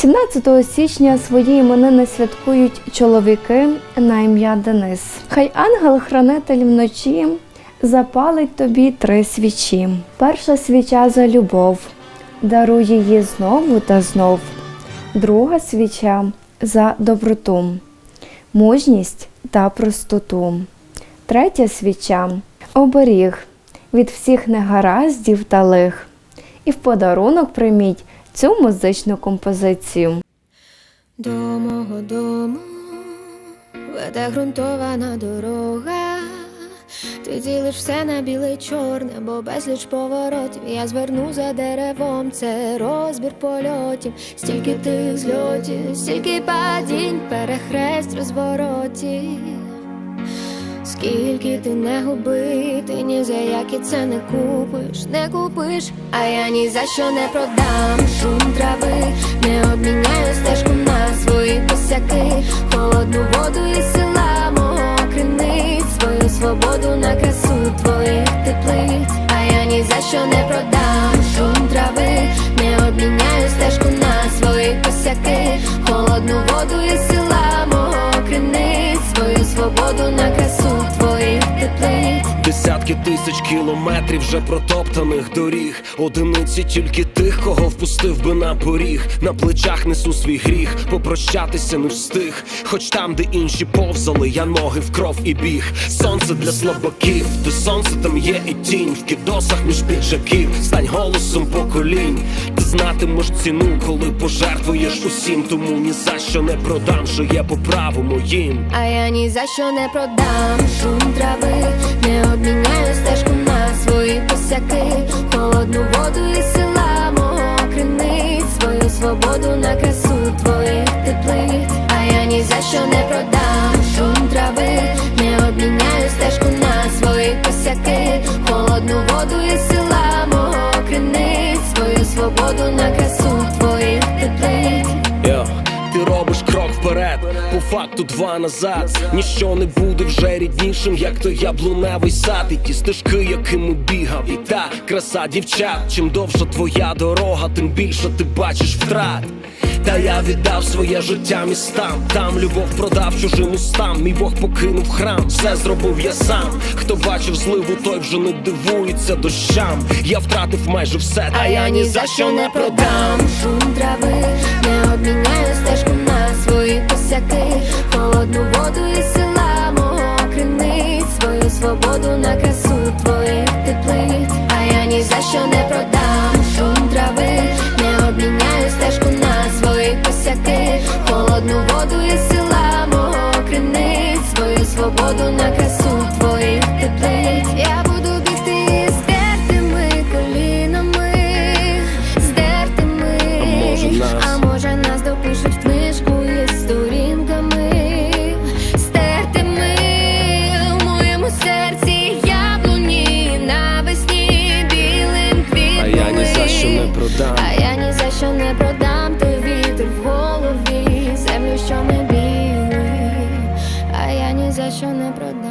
17 січня свої іменини святкують чоловіки на ім'я Денис. Хай ангел-хранитель вночі запалить тобі три свічі. Перша свіча за любов, даруй її знову та знов. Друга свіча за доброту, мужність та простоту. Третя свіча оберіг від всіх негараздів та лих. І в подарунок прийміть цю музичну композицію. До мого дому веде ґрунтована дорога. Ти ділиш все на біле чорне, бо безліч поворотів. Я зверну за деревом, це розбір польотів, стільки тих зльотів, стільки падінь, перехрест розворотів. Скільки ти не губи, ти ні за які це не купиш, не купиш, а я ні за що не продам трави, не обміняю стежку на свої косяки, холодну воду і села мого свою свободу на красу твоїх теплиць, а я ні за що не продам шум трави, не обміняю стежку на свої косяки, кілометрів вже протоптаних доріг. Одиниці тільки тих, кого впустив би на поріг. На плечах несу свій гріх, попрощатися не встиг. Хоч там, де інші повзали, я ноги в кров і біг. Сонце для слабаків, де сонце там є і тінь. В кідосах між піджаків, стань голосом поколінь. Ти знатимеш ціну, коли пожертвуєш усім. Тому ні за що не продам, що є по праву моїм. А я ні за що не продам шум трави, не обміняю стежку косяки, холодну воду і села факту два назад. Ніщо не буде вже ріднішим, як той яблуневий сад, і ті стежки, якими бігав, і та краса дівчат. Чим довша твоя дорога, тим більше ти бачиш втрат. Та я віддав своє життя містам. Там любов продав чужим устам. Мій Бог покинув храм, все зробив я сам. Хто бачив зливу, той вже не дивується дощам. Я втратив майже все, А я ні за що не продам шум трави, не обміняю стежку на холодну воду і села мого криниць, свою свободу на красу твоїх теплиць. А я ні за що не продам шум трави, не обміняю стежку на свої косяки, холодну воду і села мого криниць, свою свободу на красу що не продам.